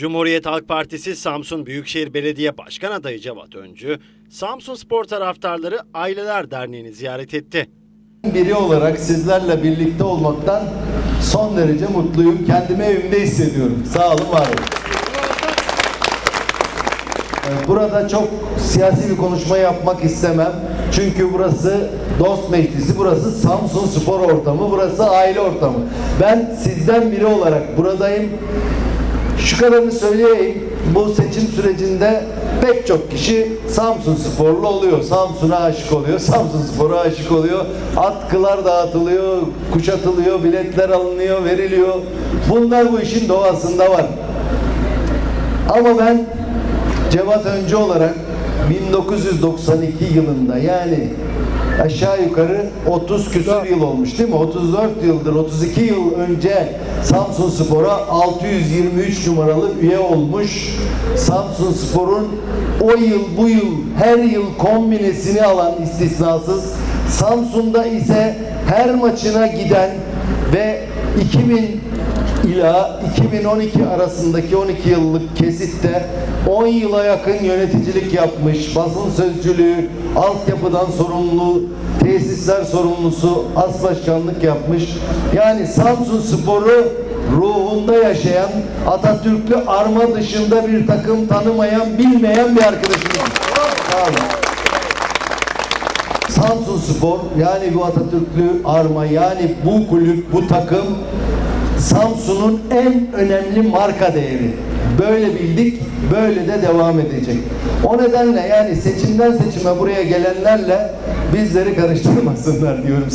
Cumhuriyet Halk Partisi Samsun Büyükşehir Belediye Başkan Adayı Cevat Öncü, Samsun Spor taraftarları Aileler Derneği'ni ziyaret etti. biri olarak sizlerle birlikte olmaktan son derece mutluyum. Kendimi evimde hissediyorum. Sağ olun, var olun. Ee, Burada çok siyasi bir konuşma yapmak istemem. Çünkü burası dost meclisi, burası Samsun spor ortamı, burası aile ortamı. Ben sizden biri olarak buradayım. Şu kadarını söyleyeyim. Bu seçim sürecinde pek çok kişi Samsun sporlu oluyor. Samsun'a aşık oluyor. Samsun spora aşık oluyor. Atkılar dağıtılıyor, kuşatılıyor, biletler alınıyor, veriliyor. Bunlar bu işin doğasında var. Ama ben Cevat Öncü olarak 1992 yılında yani aşağı yukarı 30 küsur yıl olmuş değil mi? 34 yıldır 32 yıl önce Samsun Spor'a 623 numaralı üye olmuş. Samsun Spor'un o yıl bu yıl her yıl kombinesini alan istisnasız Samsun'da ise her maçına giden ve 2000 ila 2012 arasındaki 12 yıllık kesitte 10 yıla yakın yöneticilik yapmış, basın sözcülüğü, altyapıdan sorumlu, tesisler sorumlusu, as başkanlık yapmış. Yani Samsun Sporu ruhunda yaşayan, Atatürklü arma dışında bir takım tanımayan, bilmeyen bir arkadaşımız. Sağ. Samsun Spor yani bu Atatürklü arma yani bu kulüp bu takım Samsun'un en önemli marka değeri. Böyle bildik, böyle de devam edecek. O nedenle yani seçimden seçime buraya gelenlerle bizleri karıştırmasınlar diyorum.